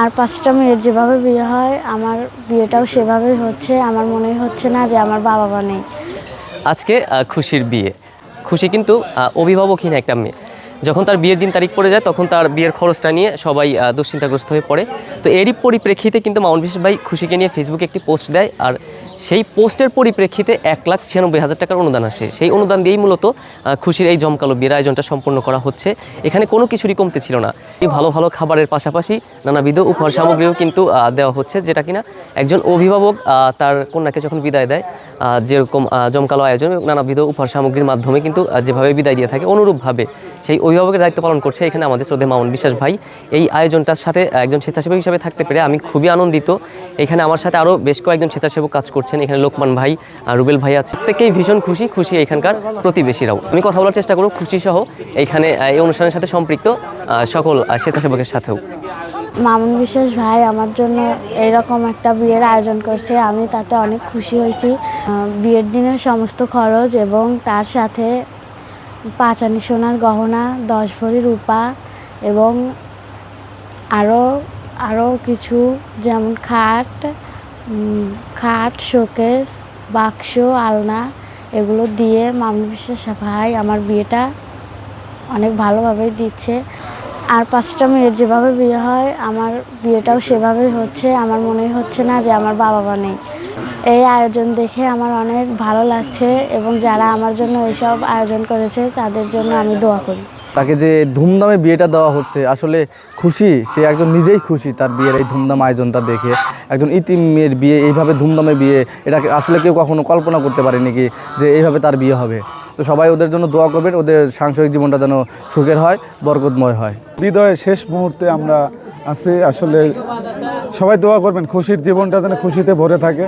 আর পাঁচটা মেয়ের যেভাবে বিয়ে হয়, আমার বিয়েটাও সেভাবেই হচ্ছে। আমার মনে হচ্ছে না যে আমার বাবা মা নেই। আজকে খুশির বিয়ে। খুশি কিন্তু অভিভাবকহীন একটা মেয়ে। যখন তার বিয়ের দিন তারিখ পড়ে যায়, তখন তার বিয়ের খরচটা নিয়ে সবাই দুশ্চিন্তাগ্রস্ত হয়ে পড়ে। তো এরই পরিপ্রেক্ষিতে কিন্তু মামুন বিশ্বাস ভাই খুশিকে নিয়ে ফেসবুকে একটি পোস্ট দেয়। আর সেই পোস্টের পরিপ্রেক্ষিতে এক লাখ ছিয়ানব্বই হাজার টাকার অনুদান আসে। সেই অনুদান দিয়েই মূলত খুশির এই জমকালো বিয়ের আয়োজনটা সম্পন্ন করা হচ্ছে। এখানে কোনো কিছুরই কমতে ছিল না। এই ভালো ভালো খাবারের পাশাপাশি নানাবিধ উপহার সামগ্রীও কিন্তু দেওয়া হচ্ছে, যেটা কিনা একজন অভিভাবক তার কন্যাকে যখন বিদায় দেয় যেরকম জমকালো আয়োজন, নানাবিধ উপহার সামগ্রীর মাধ্যমে কিন্তু যেভাবে বিদায় দিয়ে থাকে অনুরূপভাবে। সেই অভিভাবকের দায়িত্ব পালন করছে এখানে আমাদের শ্রদ্ধে মামুন বিশ্বাস ভাই। এই আয়োজনটার সাথে একজন স্বেচ্ছাসেবক হিসাবে থাকতে পেরে আমি খুবই আনন্দিত। এখানে আমার সাথে আরও বেশ কয়েকজন স্বেচ্ছাসেবক কাজ করছেন। এখানে লোকমান ভাই আর রুবেল ভাই আছে। প্রত্যেকেই ভীষণ খুশি খুশি এখানকার প্রতিবেশীরাও। আমি কথা বলার চেষ্টা করব, খুশি সহ এইখানে এই অনুষ্ঠানের সাথে সম্পৃক্ত সকল স্বেচ্ছাসেবকের সাথেও। মামুন বিশ্বাস ভাই আমার জন্য এইরকম একটা বিয়ের আয়োজন করছে। আমি তাতে অনেক খুশি হয়েছি। বিয়ের দিনের সমস্ত খরচ এবং তার সাথে পাঁচানি সোনার গহনা, দশ ভরি রূপা এবং আরও আরও কিছু, যেমন খাট খাট, শোকেস, বাক্স, আলনা, এগুলো দিয়ে মামুন বিশ্বাস ভাই আমার বিয়েটা অনেক ভালোভাবেই দিচ্ছে। আর পাঁচটা মেয়ের যেভাবে বিয়ে হয়, আমার বিয়েটাও সেভাবেই হচ্ছে। আমার মনে হচ্ছে না যে আমার বাবা মা নেই। এই আয়োজন দেখে আমার অনেক ভালো লাগছে এবং যারা আমার জন্য এইসব আয়োজন করেছে, তাদের জন্য আমি দোয়া করি। তাকে যে ধুমধামে বিয়েটা দেওয়া হচ্ছে, আসলে খুশি, সে একজন নিজেই খুশি তার বিয়ের এই ধুমধাম আয়োজনটা দেখে। একজন ইতিম মেয়ের বিয়ে, এইভাবে ধুমধামে বিয়ে এটাকে আসলে কেউ কখনো কল্পনা করতে পারেনি কি যে এইভাবে তার বিয়ে হবে? তো সবাই ওদের জন্য দোয়া করবেন, ওদের সাংসারিক জীবনটা যেন সুখের হয়, বরকতময় হয়। হৃদয়ের শেষ মুহূর্তে আমরা আছি, আসলে সবাই দোয়া করবেন, খুশির জীবনটা যেন খুশিতে ভরে থাকে।